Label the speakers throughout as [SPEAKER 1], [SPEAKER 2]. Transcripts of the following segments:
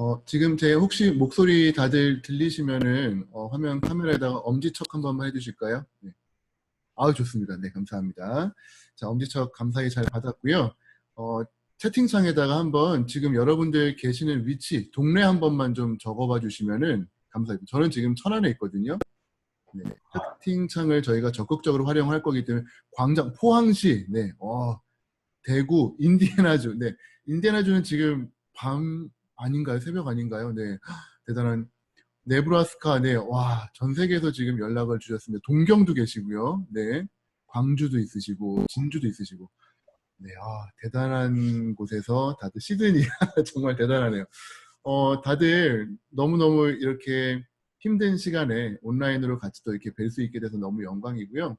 [SPEAKER 1] 어, 지금 제 혹시 목소리 다들 들리시면은 어, 화면 카메라에다가 엄지척 한 번만 해주실까요? 네. 아우 좋습니다. 네 감사합니다. 자 엄지척 감사히 잘 받았고요. 어, 채팅창에다가 한번 지금 여러분들 계시는 위치 동네 한 번만 좀 적어봐 주시면은 감사합니다. 저는 지금 천안에 있거든요. 네, 채팅창을 저희가 적극적으로 활용할 거기 때문에 광장 포항시, 네, 어, 대구, 인디애나주, 네, 인디애나주는 지금 밤 아닌가요? 새벽 아닌가요? 네. 대단한 네브라스카, 네. 와, 전 세계에서 지금 연락을 주셨습니다. 동경도 계시고요. 네. 광주도 있으시고, 진주도 있으시고. 네, 아, 대단한 곳에서 다들 시드니 정말 대단하네요. 어, 다들 너무너무 이렇게 힘든 시간에 온라인으로 같이 또 이렇게 뵐 수 있게 돼서 너무 영광이고요.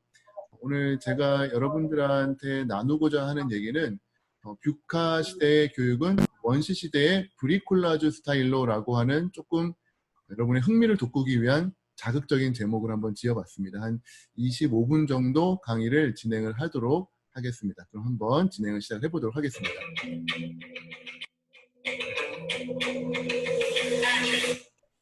[SPEAKER 1] 오늘 제가 여러분들한테 나누고자 하는 얘기는 어, 뷰카 시대의 교육은 원시 시대의 브리콜라주 스타일로라고 하는 조금 여러분의 흥미를 돋구기 위한 자극적인 제목을 한번 지어봤습니다. 한 25분 정도 강의를 진행을 하도록 하겠습니다. 그럼 한번 진행을 시작해 보도록 하겠습니다.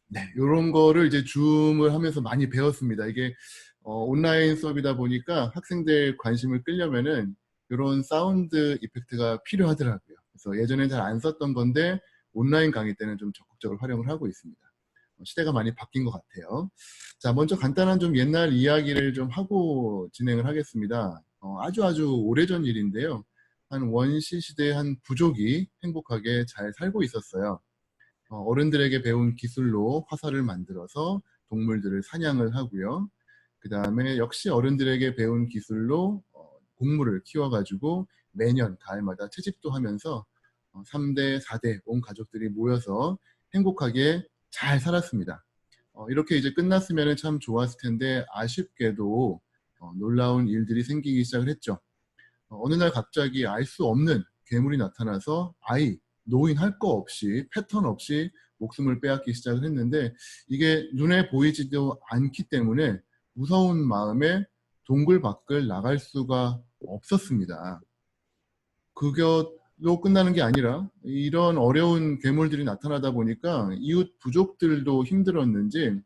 [SPEAKER 1] 네, 이런 거를 이제 줌을 하면서 많이 배웠습니다. 이게 어, 온라인 수업이다 보니까 학생들 관심을 끌려면은 이런 사운드 이펙트가 필요하더라고요. 그래서 예전에 잘 안 썼던 건데 온라인 강의 때는 좀 적극적으로 활용을 하고 있습니다. 어, 시대가 많이 바뀐 것 같아요. 자, 먼저 간단한 좀 옛날 이야기를 좀 하고 진행을 하겠습니다. 어, 아주 아주 오래전 일인데요. 한 원시 시대의 한 부족이 행복하게 잘 살고 있었어요. 어, 른들에게 배운 기술로 화살을 만들어서 동물들을 사냥을 하고요. 그 다음에 역시 어른들에게 배운 기술로 어, 곡물을 키워가지고 매년 가을마다 채집도 하면서 3대, 어, 4대 온 가족들이 모여서 행복하게 잘 살았습니다. 어, 이렇게 이제 끝났으면 참 좋았을 텐데 아쉽게도 어, 놀라운 일들이 생기기 시작을 했죠. 어느 날 갑자기 알 수 없는 괴물이 나타나서 아이, 노인 할 거 없이 패턴 없이 목숨을 빼앗기 시작을 했는데 이게 눈에 보이지도 않기 때문에 무서운 마음에 동굴 밖을 나갈 수가 없었습니다. 그것도 끝나는 게 아니라 이런 어려운 괴물들이 나타나다 보니까 이웃 부족들도 힘들었는지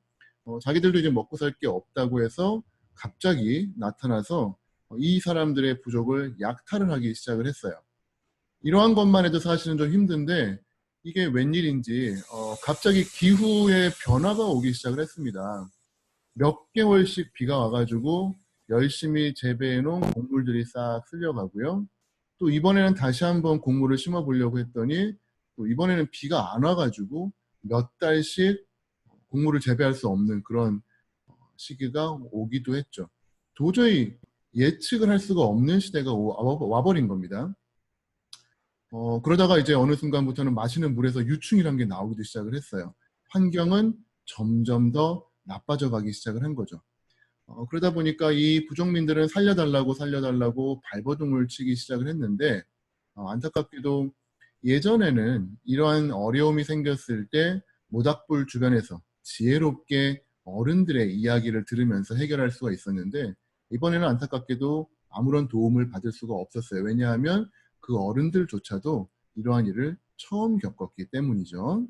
[SPEAKER 1] 어, 자기들도 이제 먹고 살 게 없다고 해서 갑자기 나타나서 이 사람들의 부족을 약탈을 하기 시작을 했어요. 이러한 것만 해도 사실은 좀 힘든데 이게 웬일인지 어, 갑자기 기후의 변화가 오기 시작을 했습니다. 몇 개월씩 비가 와가지고 열심히 재배해 놓은 곡물들이 싹 쓸려가고요. 또 이번에는 다시 한번 곡물을 심어 보려고 했더니 또 이번에는 비가 안 와가지고 몇 달씩 곡물을 재배할 수 없는 그런 시기가 오기도 했죠. 도저히 예측을 할 수가 없는 시대가 와버린 겁니다. 어, 그러다가 이제 어느 순간부터는 마시는 물에서 유충이라는 게 나오기도 시작을 했어요. 환경은 점점 더 나빠져 가기 시작을 한 거죠. 어, 그러다 보니까 이 부족민들은 살려달라고 살려달라고 발버둥을 치기 시작을 했는데 어, 안타깝게도 예전에는 이러한 어려움이 생겼을 때 모닥불 주변에서 지혜롭게 어른들의 이야기를 들으면서 해결할 수가 있었는데 이번에는 안타깝게도 아무런 도움을 받을 수가 없었어요. 왜냐하면 그 어른들조차도 이러한 일을 처음 겪었기 때문이죠.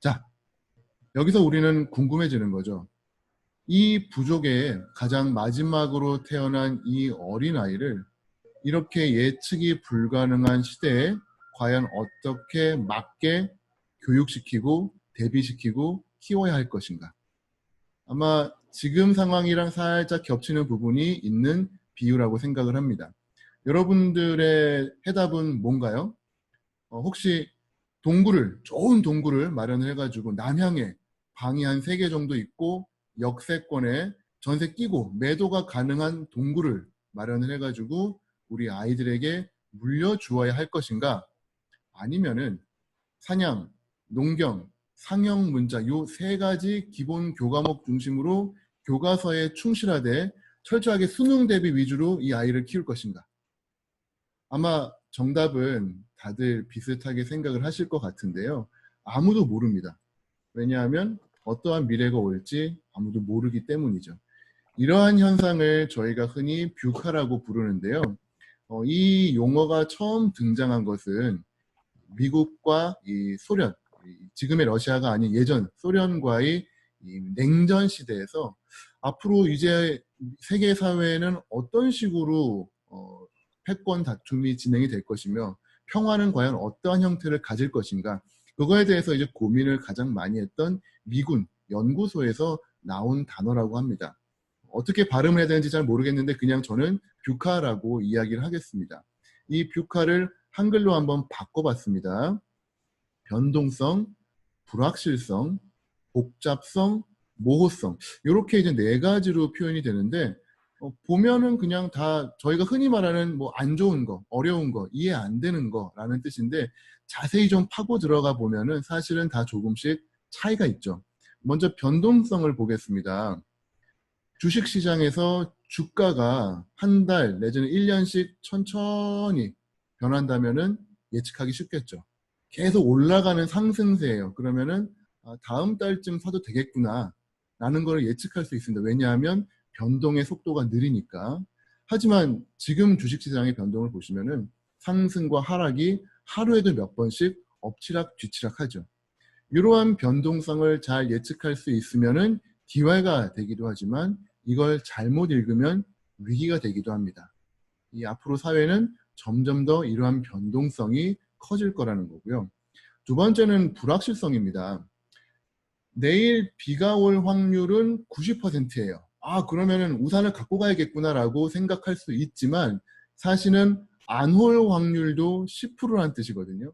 [SPEAKER 1] 자, 여기서 우리는 궁금해지는 거죠. 이 부족의 가장 마지막으로 태어난 이 어린아이를 이렇게 예측이 불가능한 시대에 과연 어떻게 맞게 교육시키고 대비시키고 키워야 할 것인가. 아마 지금 상황이랑 살짝 겹치는 부분이 있는 비유라고 생각을 합니다. 여러분들의 해답은 뭔가요? 어, 혹시 동굴을, 좋은 동굴을 마련을 해가지고 남향에 방이 한 세 개 정도 있고 역세권에 전세 끼고 매도가 가능한 동굴을 마련을 해가지고 우리 아이들에게 물려주어야 할 것인가? 아니면은 사냥, 농경, 상형 문자 요 세 가지 기본 교과목 중심으로 교과서에 충실하되 철저하게 수능 대비 위주로 이 아이를 키울 것인가? 아마 정답은 다들 비슷하게 생각을 하실 것 같은데요. 아무도 모릅니다. 왜냐하면 어떠한 미래가 올지 아무도 모르기 때문이죠. 이러한 현상을 저희가 흔히 뷰카라고 부르는데요. 어, 이 용어가 처음 등장한 것은 미국과 이 소련, 지금의 러시아가 아닌 예전 소련과의 이 냉전 시대에서 앞으로 이제 세계 사회는 어떤 식으로 어, 패권 다툼이 진행이 될 것이며 평화는 과연 어떠한 형태를 가질 것인가 그거에 대해서 이제 고민을 가장 많이 했던 미군 연구소에서 나온 단어라고 합니다. 어떻게 발음을 해야 되는지 잘 모르겠는데 그냥 저는 뷰카라고 이야기를 하겠습니다. 이 뷰카를 한글로 한번 바꿔봤습니다. 변동성, 불확실성, 복잡성, 모호성 이렇게 이제 네 가지로 표현이 되는데 어, 보면은 그냥 다 저희가 흔히 말하는 뭐 안 좋은 거, 어려운 거, 이해 안 되는 거라는 뜻인데 자세히 좀 파고 들어가 보면은 사실은 다 조금씩 차이가 있죠. 먼저 변동성을 보겠습니다. 주식 시장에서 주가가 한 달 내지는 1년씩 천천히 변한다면은 예측하기 쉽겠죠. 계속 올라가는 상승세예요. 그러면은 아, 다음 달쯤 사도 되겠구나 라는 걸 예측할 수 있습니다. 왜냐하면 변동의 속도가 느리니까. 하지만 지금 주식시장의 변동을 보시면은 상승과 하락이 하루에도 몇 번씩 엎치락 뒤치락 하죠. 이러한 변동성을 잘 예측할 수 있으면은 기회가 되기도 하지만 이걸 잘못 읽으면 위기가 되기도 합니다. 이 앞으로 사회는 점점 더 이러한 변동성이 커질 거라는 거고요. 두 번째는 불확실성입니다. 내일 비가 올 확률은 90%예요. 아, 그러면은 우산을 갖고 가야겠구나라고 생각할 수 있지만 사실은 안 올 확률도 10%란 뜻이거든요.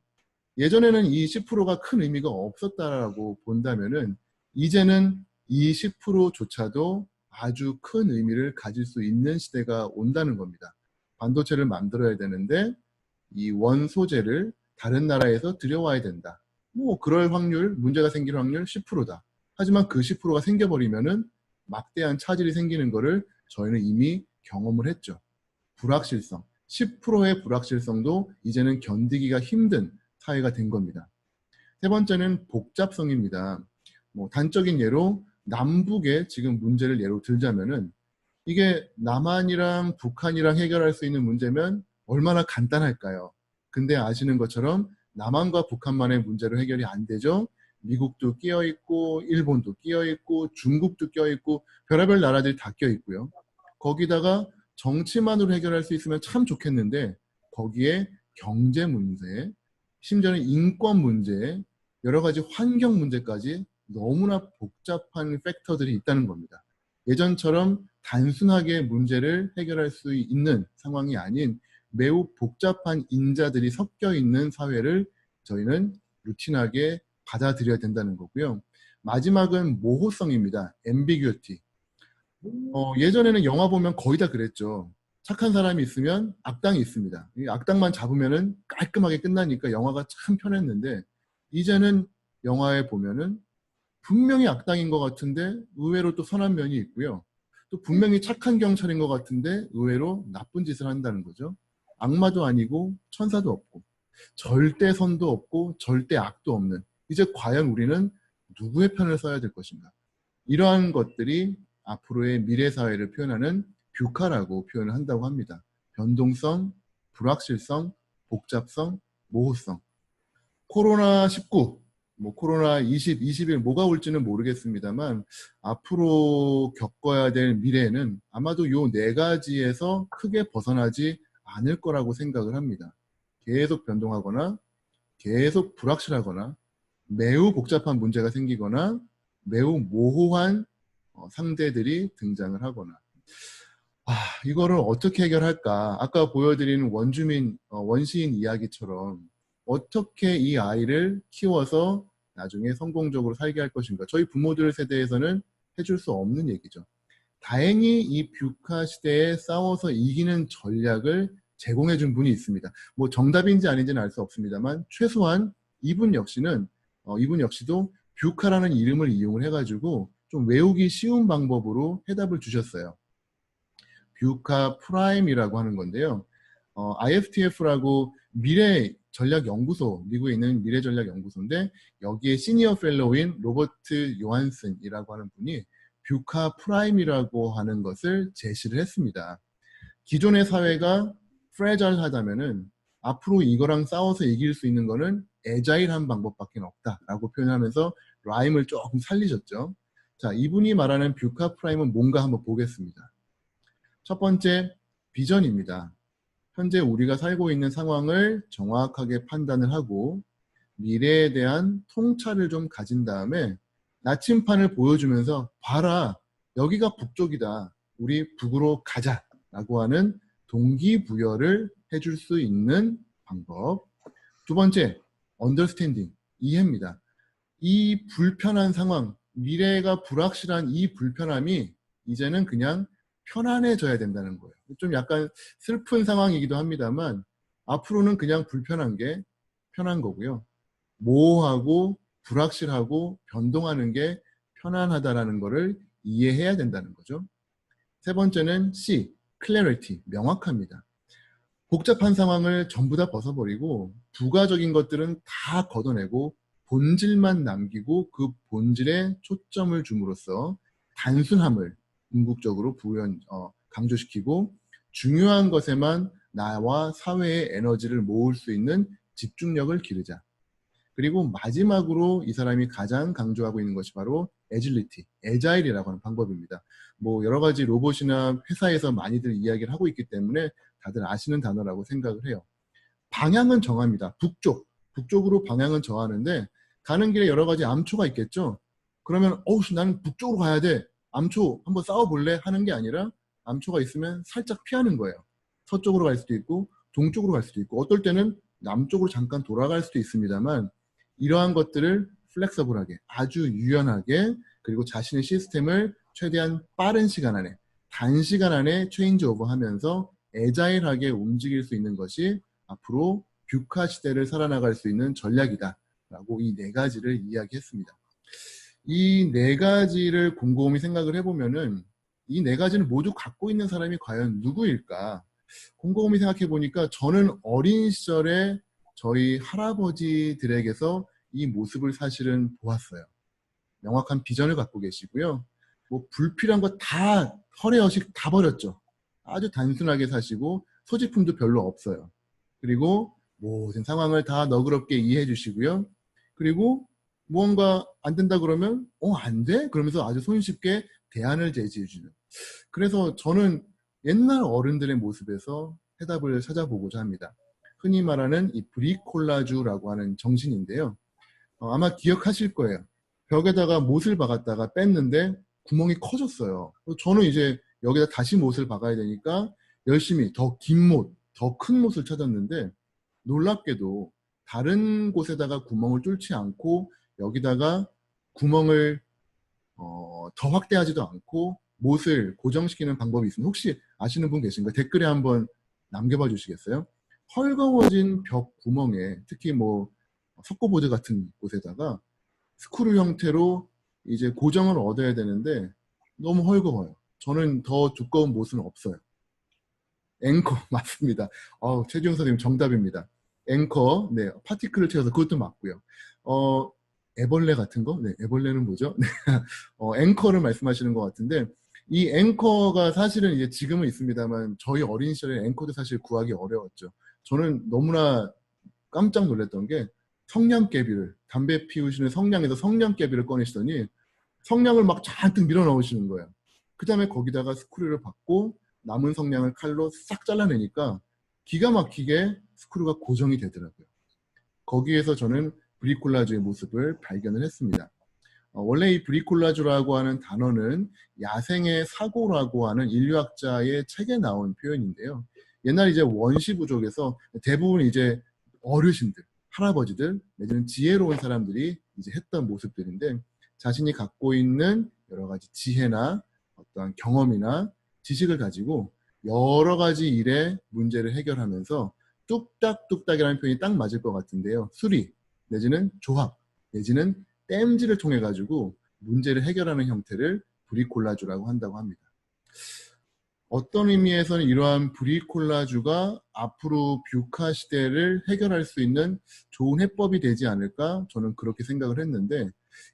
[SPEAKER 1] 예전에는 이 10%가 큰 의미가 없었다라고 본다면은 이제는 이 10%조차도 아주 큰 의미를 가질 수 있는 시대가 온다는 겁니다. 반도체를 만들어야 되는데 이 원소재를 다른 나라에서 들여와야 된다. 뭐 그럴 확률, 문제가 생길 확률 10%다. 하지만 그 10%가 생겨버리면은 막대한 차질이 생기는 것을 저희는 이미 경험을 했죠. 불확실성. 10%의 불확실성도 이제는 견디기가 힘든 사회가 된 겁니다. 세 번째는 복잡성입니다. 뭐 단적인 예로 남북의 지금 문제를 예로 들자면은 이게 남한이랑 북한이랑 해결할 수 있는 문제면 얼마나 간단할까요? 근데 아시는 것처럼 남한과 북한만의 문제로 해결이 안 되죠. 미국도 끼어 있고 일본도 끼어 있고 중국도 끼어 있고 별의별 나라들이 다 끼어 있고요. 거기다가 정치만으로 해결할 수 있으면 참 좋겠는데 거기에 경제 문제, 심지어는 인권 문제, 여러 가지 환경 문제까지 너무나 복잡한 팩터들이 있다는 겁니다. 예전처럼 단순하게 문제를 해결할 수 있는 상황이 아닌 매우 복잡한 인자들이 섞여 있는 사회를 저희는 루틴하게 받아들여야 된다는 거고요. 마지막은 모호성입니다. ambiguity. 어, 예전에는 영화 보면 거의 다 그랬죠. 착한 사람이 있으면 악당이 있습니다. 이 악당만 잡으면은 깔끔하게 끝나니까 영화가 참 편했는데 이제는 영화에 보면은 분명히 악당인 것 같은데 의외로 또 선한 면이 있고요. 또 분명히 착한 경찰인 것 같은데 의외로 나쁜 짓을 한다는 거죠. 악마도 아니고 천사도 없고 절대 선도 없고 절대 악도 없는 이제 과연 우리는 누구의 편을 써야 될 것인가 이러한 것들이 앞으로의 미래 사회를 표현하는 뷰카라고 표현을 한다고 합니다. 변동성, 불확실성, 복잡성, 모호성 코로나19 뭐 코로나 20, 21 뭐가 올지는 모르겠습니다만 앞으로 겪어야 될 미래는 아마도 요 네 가지에서 크게 벗어나지 않을 거라고 생각을 합니다. 계속 변동하거나 계속 불확실하거나 매우 복잡한 문제가 생기거나 매우 모호한 어, 상대들이 등장을 하거나 아, 이거를 어떻게 해결할까? 아까 보여드린 원주민, 어, 원시인 이야기처럼 어떻게 이 아이를 키워서 나중에 성공적으로 살게 할 것인가. 저희 부모들 세대에서는 해줄 수 없는 얘기죠. 다행히 이 뷰카 시대에 싸워서 이기는 전략을 제공해 준 분이 있습니다. 뭐 정답인지 아닌지는 알 수 없습니다만 최소한 이분 역시는 어, 이분 역시도 뷰카라는 이름을 이용을 해가지고 좀 외우기 쉬운 방법으로 해답을 주셨어요. 뷰카 프라임이라고 하는 건데요. 어, IFTF라고 미래 전략 연구소, 미국에 있는 미래 전략 연구소인데 여기에 시니어 펠로우인 로버트 요한슨이라고 하는 분이 뷰카 프라임이라고 하는 것을 제시를 했습니다. 기존의 사회가 프레절하다면은 앞으로 이거랑 싸워서 이길 수 있는 거는 에자일한 방법밖에 없다라고 표현하면서 라임을 조금 살리셨죠. 자, 이분이 말하는 뷰카 프라임은 뭔가 한번 보겠습니다. 첫 번째, 비전입니다. 현재 우리가 살고 있는 상황을 정확하게 판단을 하고 미래에 대한 통찰을 좀 가진 다음에 나침판을 보여주면서 봐라 여기가 북쪽이다 우리 북으로 가자 라고 하는 동기부여를 해줄 수 있는 방법 두 번째 understanding 이해입니다 이 불편한 상황 미래가 불확실한 이 불편함이 이제는 그냥 편안해져야 된다는 거예요 좀 약간 슬픈 상황이기도 합니다만 앞으로는 그냥 불편한 게 편한 거고요 모호하고 불확실하고 변동하는 게 편안하다라는 것을 이해해야 된다는 거죠. 세 번째는 C, clarity, 명확합니다. 복잡한 상황을 전부 다 벗어버리고 부가적인 것들은 다 걷어내고 본질만 남기고 그 본질에 초점을 줌으로써 단순함을 궁극적으로 부연, 어, 강조시키고 중요한 것에만 나와 사회의 에너지를 모을 수 있는 집중력을 기르자. 그리고 마지막으로 이 사람이 가장 강조하고 있는 것이 바로 애질리티, 에자일이라고 하는 방법입니다. 뭐 여러 가지 로봇이나 회사에서 많이들 이야기를 하고 있기 때문에 다들 아시는 단어라고 생각을 해요. 방향은 정합니다. 북쪽, 북쪽으로 방향은 정하는데 가는 길에 여러 가지 암초가 있겠죠. 그러면 어우 나는 북쪽으로 가야 돼. 암초 한번 싸워볼래? 하는 게 아니라 암초가 있으면 살짝 피하는 거예요. 서쪽으로 갈 수도 있고 동쪽으로 갈 수도 있고 어떨 때는 남쪽으로 잠깐 돌아갈 수도 있습니다만 이러한 것들을 플렉서블하게 아주 유연하게 그리고 자신의 시스템을 최대한 빠른 시간 안에 단시간 안에 체인지 오버 하면서 애자일하게 움직일 수 있는 것이 앞으로 뷰카 시대를 살아나갈 수 있는 전략이다 라고 이 네 가지를 이야기했습니다 이 네 가지를 곰곰이 생각을 해보면은 이 네 가지는 모두 갖고 있는 사람이 과연 누구일까 곰곰이 생각해 보니까 저는 어린 시절에 저희 할아버지들에게서 이 모습을 사실은 보았어요. 명확한 비전을 갖고 계시고요. 뭐 불필요한 거다 허례허식 다 버렸죠. 아주 단순하게 사시고 소지품도 별로 없어요. 그리고 모든 상황을 다 너그럽게 이해해 주시고요. 그리고 무언가 안 된다 그러면 어 안 돼? 그러면서 아주 손쉽게 대안을 제시해 주는. 그래서 저는 옛날 어른들의 모습에서 해답을 찾아보고자 합니다. 흔히 말하는 이 브리콜라주라고 하는 정신인데요. 어, 아마 기억하실 거예요. 벽에다가 못을 박았다가 뺐는데 구멍이 커졌어요. 저는 이제 여기다 다시 못을 박아야 되니까 열심히 더 긴 못, 더 큰 못을 찾았는데 놀랍게도 다른 곳에다가 구멍을 뚫지 않고 여기다가 구멍을 어, 더 확대하지도 않고 못을 고정시키는 방법이 있으면 혹시 아시는 분 계신가요? 댓글에 한번 남겨봐 주시겠어요? 헐거워진 벽 구멍에 특히 뭐 석고보드 같은 곳에다가 스크류 형태로 이제 고정을 얻어야 되는데 너무 헐거워요. 저는 더 두꺼운 못은 없어요. 앵커 맞습니다. 어, 최지용 선생님 정답입니다. 앵커, 네, 파티클을 채워서 그것도 맞고요. 어, 애벌레 같은 거? 네, 애벌레는 뭐죠? 네, 어, 앵커를 말씀하시는 것 같은데 이 앵커가 사실은 이제 지금은 있습니다만 저희 어린 시절에 앵커도 사실 구하기 어려웠죠. 저는 너무나 깜짝 놀랐던 게 성냥개비를 담배 피우시는 성냥에서 성냥개비를 꺼내시더니 성냥을 막 잔뜩 밀어 넣으시는 거예요. 그 다음에 거기다가 스크류를 받고 남은 성냥을 칼로 싹 잘라내니까 기가 막히게 스크류가 고정이 되더라고요. 거기에서 저는 브리콜라주의 모습을 발견을 했습니다. 어, 원래 이 브리콜라주라고 하는 단어는 야생의 사고라고 하는 인류학자의 책에 나온 표현인데요. 옛날 이제 원시 부족에서 대부분 이제 어르신들, 할아버지들 내지는 지혜로운 사람들이 이제 했던 모습들인데 자신이 갖고 있는 여러 가지 지혜나 어떠한 경험이나 지식을 가지고 여러 가지 일의 문제를 해결하면서 뚝딱뚝딱이라는 표현이 딱 맞을 것 같은데요. 수리 내지는 조합 내지는 땜질을 통해 가지고 문제를 해결하는 형태를 브리콜라주라고 한다고 합니다. 어떤 의미에서는 이러한 브리콜라주가 앞으로 뷰카 시대를 해결할 수 있는 좋은 해법이 되지 않을까 저는 그렇게 생각을 했는데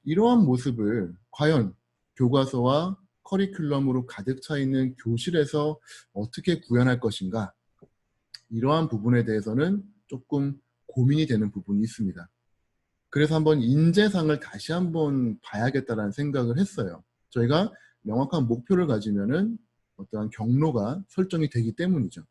[SPEAKER 1] 이러한 모습을 과연 교과서와 커리큘럼으로 가득 차 있는 교실에서 어떻게 구현할 것인가 이러한 부분에 대해서는 조금 고민이 되는 부분이 있습니다. 그래서 한번 인재상을 다시 한번 봐야겠다라는 생각을 했어요. 저희가 명확한 목표를 가지면은 어떠한 경로가 설정이 되기 때문이죠.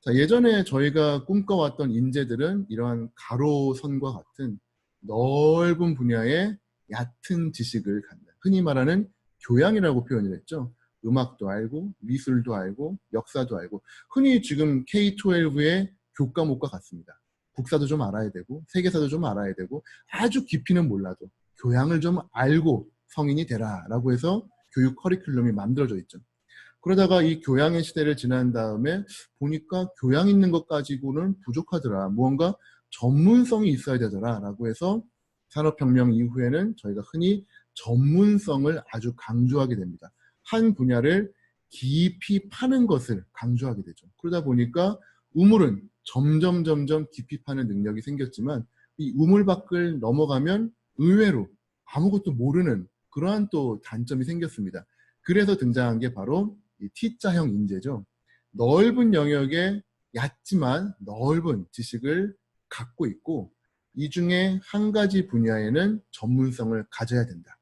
[SPEAKER 1] 자, 예전에 저희가 꿈꿔왔던 인재들은 이러한 가로선과 같은 넓은 분야의 얕은 지식을 갖는 흔히 말하는 교양이라고 표현을 했죠. 음악도 알고 미술도 알고 역사도 알고 흔히 지금 K-12의 교과목과 같습니다. 국사도 좀 알아야 되고 세계사도 좀 알아야 되고 아주 깊이는 몰라도 교양을 좀 알고 성인이 되라 라고 해서 교육 커리큘럼이 만들어져 있죠. 그러다가 이 교양의 시대를 지난 다음에 보니까 교양 있는 것 가지고는 부족하더라. 무언가 전문성이 있어야 되더라 라고 해서 산업혁명 이후에는 저희가 흔히 전문성을 아주 강조하게 됩니다. 한 분야를 깊이 파는 것을 강조하게 되죠. 그러다 보니까 우물은 점점 점점 깊이 파는 능력이 생겼지만 이 우물 밖을 넘어가면 의외로 아무것도 모르는 그러한 또 단점이 생겼습니다. 그래서 등장한 게 바로 이 T자형 인재죠. 넓은 영역에 얕지만 넓은 지식을 갖고 있고 이 중에 한 가지 분야에는 전문성을 가져야 된다.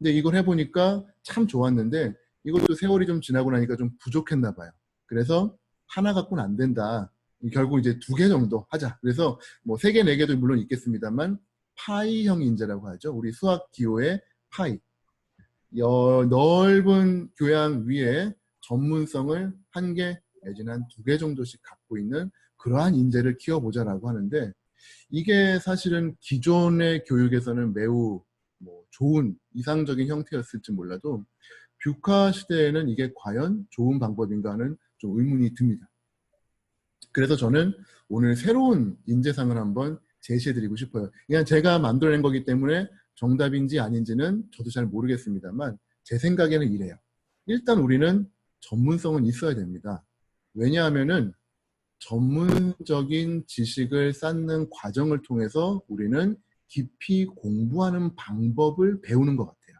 [SPEAKER 1] 근데 이걸 해보니까 참 좋았는데 이것도 세월이 좀 지나고 나니까 좀 부족했나 봐요. 그래서 하나 갖고는 안 된다. 결국 이제 두 개 정도 하자. 그래서 뭐 세 개, 네 개도 물론 있겠습니다만 파이형 인재라고 하죠. 우리 수학 기호의 파이. 여, 넓은 교양 위에 전문성을 한 개 내지는 한 두 개 정도씩 갖고 있는 그러한 인재를 키워보자라고 하는데 이게 사실은 기존의 교육에서는 매우 뭐 좋은 이상적인 형태였을지 몰라도 뷰카 시대에는 이게 과연 좋은 방법인가 하는 좀 의문이 듭니다. 그래서 저는 오늘 새로운 인재상을 한번 제시해드리고 싶어요. 그냥 제가 만들어낸 거기 때문에 정답인지 아닌지는 저도 잘 모르겠습니다만 제 생각에는 이래요. 일단 우리는 전문성은 있어야 됩니다. 왜냐하면은 전문적인 지식을 쌓는 과정을 통해서 우리는 깊이 공부하는 방법을 배우는 것 같아요.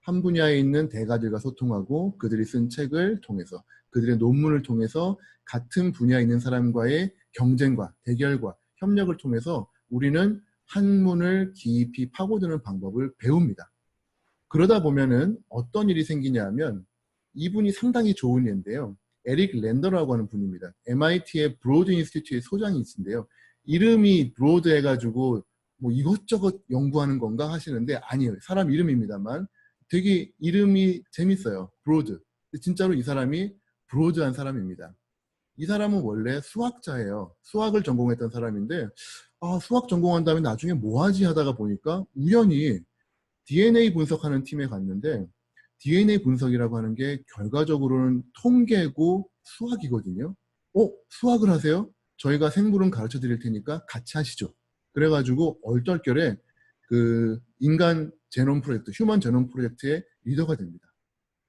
[SPEAKER 1] 한 분야에 있는 대가들과 소통하고 그들이 쓴 책을 통해서 그들의 논문을 통해서 같은 분야에 있는 사람과의 경쟁과 대결과 협력을 통해서 우리는 한문을 깊이 파고드는 방법을 배웁니다. 그러다 보면은 어떤 일이 생기냐면 이분이 상당히 좋은 예인데요. 에릭 랜더라고 하는 분입니다. MIT의 브로드 인스티튜트의 소장이신데요. 이름이 브로드 해가지고 뭐 이것저것 연구하는 건가 하시는데 아니에요. 사람 이름입니다만 되게 이름이 재밌어요. 브로드. 진짜로 이 사람이 브로드한 사람입니다. 이 사람은 원래 수학자예요. 수학을 전공했던 사람인데 아, 수학 전공한 다음에 나중에 뭐 하지 하다가 보니까 우연히 DNA 분석하는 팀에 갔는데 DNA 분석이라고 하는 게 결과적으로는 통계고 수학이거든요. 어? 수학을 하세요? 저희가 생물은 가르쳐 드릴 테니까 같이 하시죠. 그래가지고 얼떨결에 그 인간 제놈 프로젝트, 휴먼 제놈 프로젝트의 리더가 됩니다.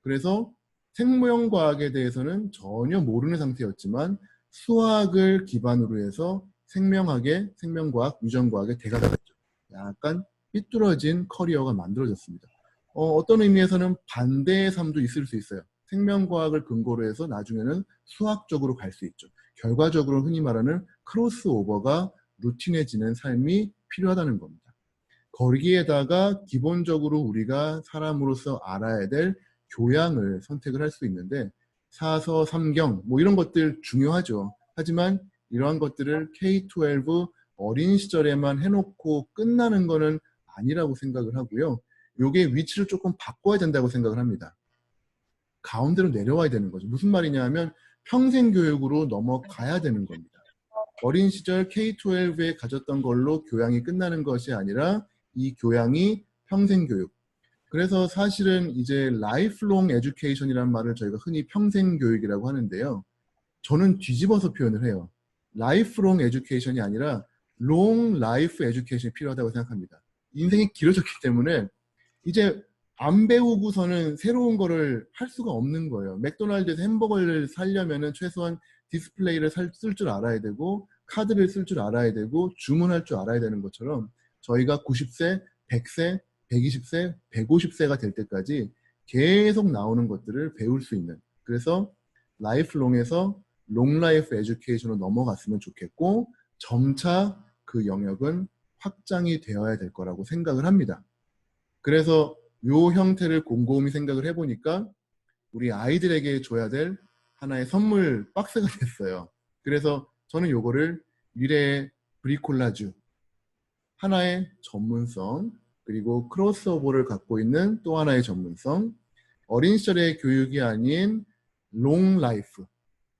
[SPEAKER 1] 그래서 생명과학에 대해서는 전혀 모르는 상태였지만 수학을 기반으로 해서 생명학의 생명과학, 유전과학의 대가가 됐죠. 약간 삐뚤어진 커리어가 만들어졌습니다. 어, 떤 의미에서는 반대의 삶도 있을 수 있어요. 생명과학을 근거로 해서 나중에는 수학적으로 갈 수 있죠. 결과적으로 흔히 말하는 크로스오버가 루틴해지는 삶이 필요하다는 겁니다. 거기에다가 기본적으로 우리가 사람으로서 알아야 될 교양을 선택을 할 수 있는데 사서, 삼경 뭐 이런 것들 중요하죠. 하지만 이러한 것들을 K-12 어린 시절에만 해놓고 끝나는 거는 아니라고 생각을 하고요. 요게 위치를 조금 바꿔야 된다고 생각을 합니다. 가운데로 내려와야 되는 거죠. 무슨 말이냐 하면 평생 교육으로 넘어가야 되는 겁니다. 어린 시절 K-12에 가졌던 걸로 교양이 끝나는 것이 아니라 이 교양이 평생 교육. 그래서 사실은 이제 라이프롱 에듀케이션이라는 말을 저희가 흔히 평생 교육이라고 하는데요. 저는 뒤집어서 표현을 해요. 라이프롱 에듀케이션이 아니라 롱 라이프 에듀케이션이 필요하다고 생각합니다. 인생이 길어졌기 때문에 이제 안 배우고서는 새로운 거를 할 수가 없는 거예요. 맥도날드에서 햄버거를 살려면은 최소한 디스플레이를 쓸 줄 알아야 되고 카드를 쓸 줄 알아야 되고 주문할 줄 알아야 되는 것처럼 저희가 90세, 100세, 120세, 150세가 될 때까지 계속 나오는 것들을 배울 수 있는 그래서 라이프롱에서 롱라이프 에듀케이션으로 넘어갔으면 좋겠고 점차 그 영역은 확장이 되어야 될 거라고 생각을 합니다. 그래서 요 형태를 곰곰이 생각을 해보니까 우리 아이들에게 줘야 될 하나의 선물 박스가 됐어요. 그래서 저는 요거를 미래의 브리콜라주 하나의 전문성 그리고 크로스오버를 갖고 있는 또 하나의 전문성 어린 시절의 교육이 아닌 롱 라이프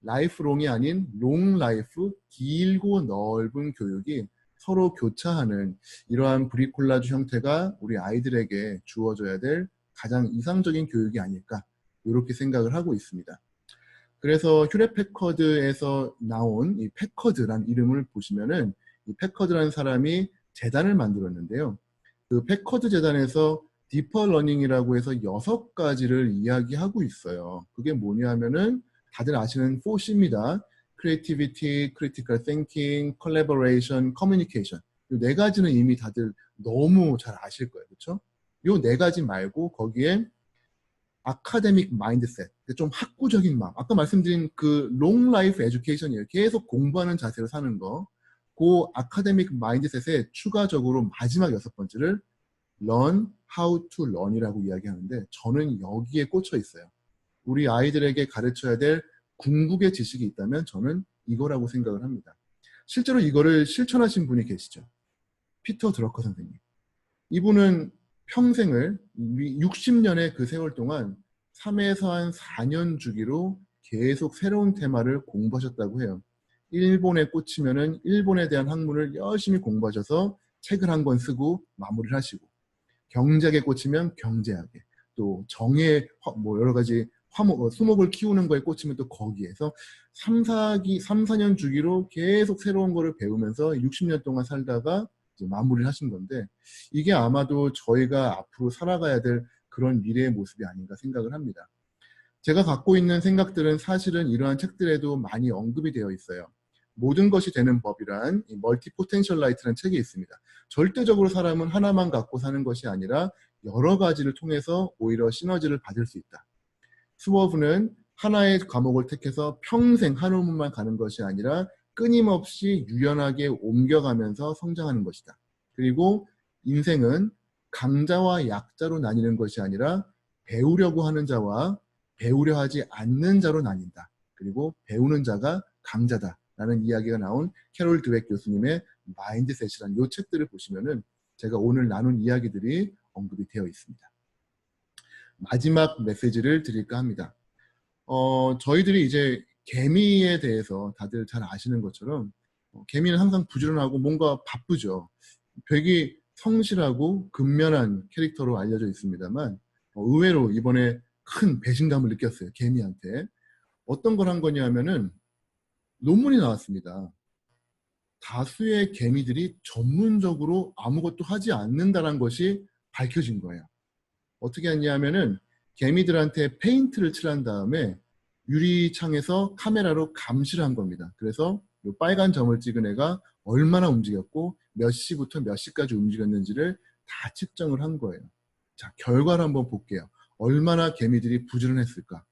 [SPEAKER 1] 라이프 롱이 아닌 롱 라이프 길고 넓은 교육이 서로 교차하는 이러한 브리콜라주 형태가 우리 아이들에게 주어져야 될 가장 이상적인 교육이 아닐까 이렇게 생각을 하고 있습니다. 그래서 휴렛 패커드에서 나온 이 패커드란 이름을 보시면은 이 패커드라는 사람이 재단을 만들었는데요. 그 패커드 재단에서 디퍼 러닝이라고 해서 여섯 가지를 이야기하고 있어요. 그게 뭐냐면은 다들 아시는 4C입니다. Creativity, Critical Thinking, Collaboration, Communication. 이네 가지는 이미 다들 너무 잘 아실 거예요. 그렇죠? 이 네 가지 말고 거기에 아카데믹 마인드셋, 좀 학구적인 마음. 아까 말씀드린 그 롱 라이프 에듀케이션이에요. 계속 공부하는 자세로 사는 거. 그 아카데믹 마인드셋에 추가적으로 마지막 여섯 번째를 learn how to learn이라고 이야기하는데 저는 여기에 꽂혀 있어요. 우리 아이들에게 가르쳐야 될 궁극의 지식이 있다면 저는 이거라고 생각을 합니다. 실제로 이거를 실천하신 분이 계시죠. 피터 드러커 선생님. 이분은 평생을 60년의 그 세월 동안 3에서 한 4년 주기로 계속 새로운 테마를 공부하셨다고 해요. 일본에 꽂히면은 일본에 대한 학문을 열심히 공부하셔서 책을 한 권 쓰고 마무리를 하시고 경제학에 꽂히면 경제학에 또 정의 뭐 여러 가지 화목, 어, 수목을 키우는 거에 꽂히면 또 거기에서 3, 4기, 3, 4년 주기로 계속 새로운 거를 배우면서 60년 동안 살다가 마무리를 하신 건데 이게 아마도 저희가 앞으로 살아가야 될 그런 미래의 모습이 아닌가 생각을 합니다. 제가 갖고 있는 생각들은 사실은 이러한 책들에도 많이 언급이 되어 있어요. 모든 것이 되는 법이란 멀티 포텐셜 라이트라는 책이 있습니다. 절대적으로 사람은 하나만 갖고 사는 것이 아니라 여러 가지를 통해서 오히려 시너지를 받을 수 있다. 스워브는 하나의 과목을 택해서 평생 한 학문만 가는 것이 아니라 끊임없이 유연하게 옮겨가면서 성장하는 것이다. 그리고 인생은 강자와 약자로 나뉘는 것이 아니라 배우려고 하는 자와 배우려 하지 않는 자로 나뉜다. 그리고 배우는 자가 강자다. 라는 이야기가 나온 캐롤 드웩 교수님의 마인드셋이라는 이 책들을 보시면은 제가 오늘 나눈 이야기들이 언급이 되어 있습니다. 마지막 메시지를 드릴까 합니다. 어, 저희들이 이제 개미에 대해서 다들 잘 아시는 것처럼 어, 개미는 항상 부지런하고 뭔가 바쁘죠. 되게 성실하고 근면한 캐릭터로 알려져 있습니다만 어, 의외로 이번에 큰 배신감을 느꼈어요. 개미한테. 어떤 걸 한 거냐 하면은 논문이 나왔습니다. 다수의 개미들이 전문적으로 아무것도 하지 않는다는 것이 밝혀진 거예요. 어떻게 했냐면은 개미들한테 페인트를 칠한 다음에 유리창에서 카메라로 감시를 한 겁니다. 그래서 이 빨간 점을 찍은 애가 얼마나 움직였고 몇 시부터 몇 시까지 움직였는지를 다 측정을 한 거예요. 자, 결과를 한번 볼게요. 얼마나 개미들이 부지런했을까?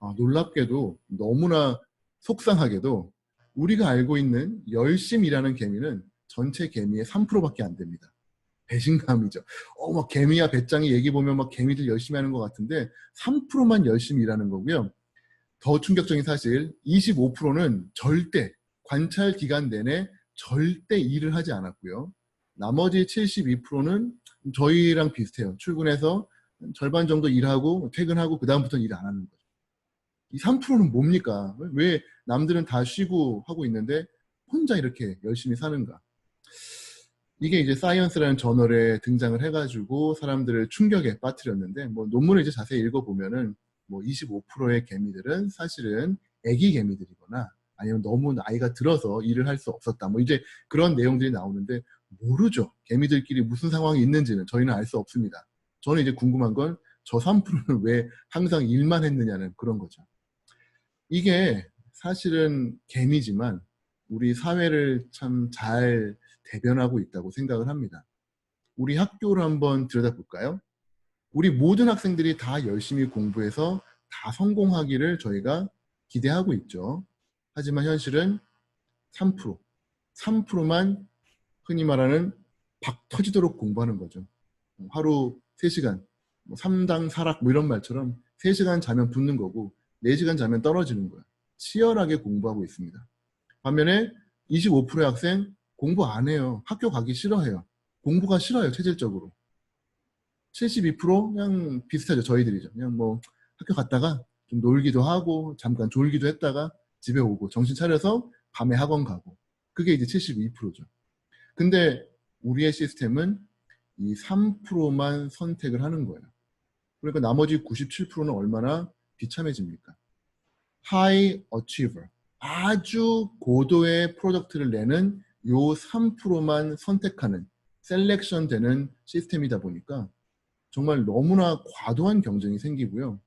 [SPEAKER 1] 아, 놀랍게도 너무나 속상하게도 우리가 알고 있는 열심히 일하는 개미는 전체 개미의 3%밖에 안 됩니다. 배신감이죠. 어, 막 개미야 배짱이 얘기 보면 막 개미들 열심히 하는 것 같은데 3%만 열심히 일하는 거고요. 더 충격적인 사실 25%는 절대 관찰 기간 내내 절대 일을 하지 않았고요. 나머지 72%는 저희랑 비슷해요. 출근해서 절반 정도 일하고 퇴근하고 그 다음부터는 일 안 하는 거죠. 이 3%는 뭡니까? 왜 남들은 다 쉬고 하고 있는데 혼자 이렇게 열심히 사는가? 이게 이제 사이언스라는 저널에 등장을 해가지고 사람들을 충격에 빠뜨렸는데 뭐 논문을 이제 자세히 읽어보면은 뭐 25%의 개미들은 사실은 애기 개미들이거나 아니면 너무 나이가 들어서 일을 할 수 없었다. 뭐 이제 그런 내용들이 나오는데 모르죠. 개미들끼리 무슨 상황이 있는지는 저희는 알 수 없습니다. 저는 이제 궁금한 건 저 3%는 왜 항상 일만 했느냐는 그런 거죠. 이게 사실은 개미지만 우리 사회를 참 잘 대변하고 있다고 생각을 합니다. 우리 학교를 한번 들여다볼까요? 우리 모든 학생들이 다 열심히 공부해서 다 성공하기를 저희가 기대하고 있죠. 하지만 현실은 3%, 3%만 흔히 말하는 박 터지도록 공부하는 거죠. 하루 3시간, 뭐 3당 사락 뭐 이런 말처럼 3시간 자면 붙는 거고 4시간 자면 떨어지는 거예요. 치열하게 공부하고 있습니다. 반면에 25%의 학생 공부 안 해요. 학교 가기 싫어해요. 공부가 싫어요, 체질적으로. 72% 그냥 비슷하죠, 저희들이죠. 그냥 뭐 학교 갔다가 좀 놀기도 하고 잠깐 졸기도 했다가 집에 오고 정신 차려서 밤에 학원 가고 그게 이제 72%죠. 근데 우리의 시스템은 이 3%만 선택을 하는 거예요. 그러니까 나머지 97%는 얼마나 비참해집니까? High Achiever, 아주 고도의 프로덕트를 내는 요 3%만 선택하는 셀렉션 되는 시스템이다 보니까 정말 너무나 과도한 경쟁이 생기고요.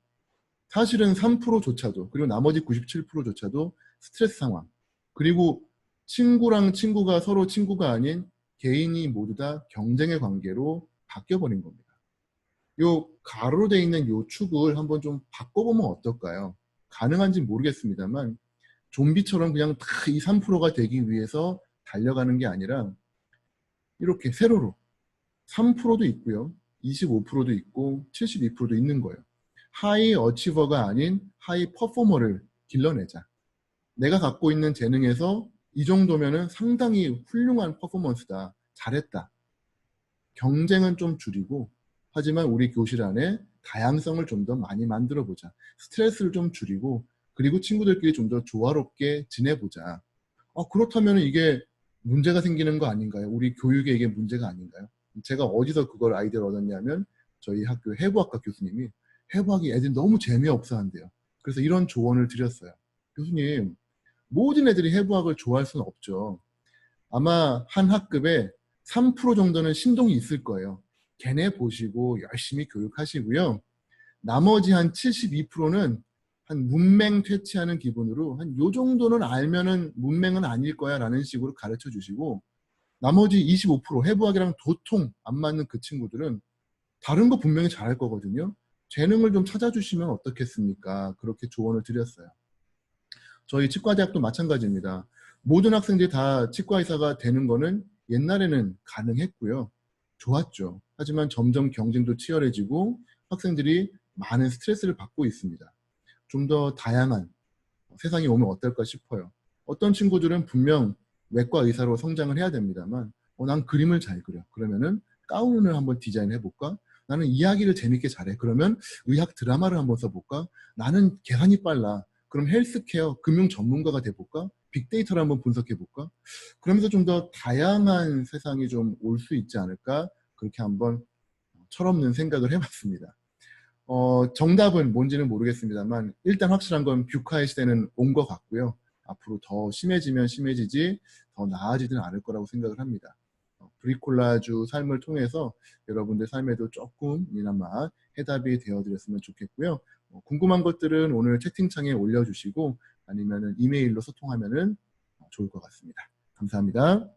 [SPEAKER 1] 사실은 3%조차도 그리고 나머지 97%조차도 스트레스 상황 그리고 친구랑 친구가 서로 친구가 아닌 개인이 모두 다 경쟁의 관계로 바뀌어버린 겁니다. 요 가로로 되어 있는 요 축을 한번 좀 바꿔보면 어떨까요? 가능한지 모르겠습니다만 좀비처럼 그냥 다 이 3%가 되기 위해서 달려가는 게 아니라 이렇게 세로로 3%도 있고요. 25%도 있고 72%도 있는 거예요. 하이 어치버가 아닌 하이 퍼포머를 길러내자. 내가 갖고 있는 재능에서 이 정도면은 상당히 훌륭한 퍼포먼스다. 잘했다. 경쟁은 좀 줄이고 하지만 우리 교실 안에 다양성을 좀 더 많이 만들어 보자. 스트레스를 좀 줄이고 그리고 친구들끼리 좀 더 조화롭게 지내보자. 어, 그렇다면 이게 문제가 생기는 거 아닌가요? 우리 교육에 이게 문제가 아닌가요? 제가 어디서 그걸 아이디어를 얻었냐면 저희 학교 해부학과 교수님이 해부학이 애들이 너무 재미없어 한대요. 그래서 이런 조언을 드렸어요. 교수님, 모든 애들이 해부학을 좋아할 수는 없죠. 아마 한 학급에 3% 정도는 신동이 있을 거예요. 걔네 보시고 열심히 교육하시고요. 나머지 한 72%는 한 문맹 퇴치하는 기분으로 한 요 정도는 알면은 문맹은 아닐 거야 라는 식으로 가르쳐 주시고 나머지 25% 해부학이랑 도통 안 맞는 그 친구들은 다른 거 분명히 잘할 거거든요. 재능을 좀 찾아주시면 어떻겠습니까? 그렇게 조언을 드렸어요. 저희 치과대학도 마찬가지입니다. 모든 학생들이 다 치과의사가 되는 거는 옛날에는 가능했고요. 좋았죠. 하지만 점점 경쟁도 치열해지고 학생들이 많은 스트레스를 받고 있습니다. 좀 더 다양한 세상이 오면 어떨까 싶어요. 어떤 친구들은 분명 외과 의사로 성장을 해야 됩니다만 어, 난 그림을 잘 그려. 그러면은 가운을 한번 디자인해 볼까? 나는 이야기를 재밌게 잘해. 그러면 의학 드라마를 한번 써볼까? 나는 계산이 빨라. 그럼 헬스케어, 금융 전문가가 돼볼까? 빅데이터를 한번 분석해볼까? 그러면서 좀 더 다양한 세상이 좀 올 수 있지 않을까? 그렇게 한번 철없는 생각을 해봤습니다. 어, 정답은 뭔지는 모르겠습니다만 일단 확실한 건 뷰카의 시대는 온 것 같고요. 앞으로 더 심해지면 심해지지 더 나아지진 않을 거라고 생각을 합니다. 어, 브리콜라주 삶을 통해서 여러분들 삶에도 조금이나마 해답이 되어드렸으면 좋겠고요. 어, 궁금한 것들은 오늘 채팅창에 올려주시고 아니면 이메일로 소통하면 좋을 것 같습니다. 감사합니다.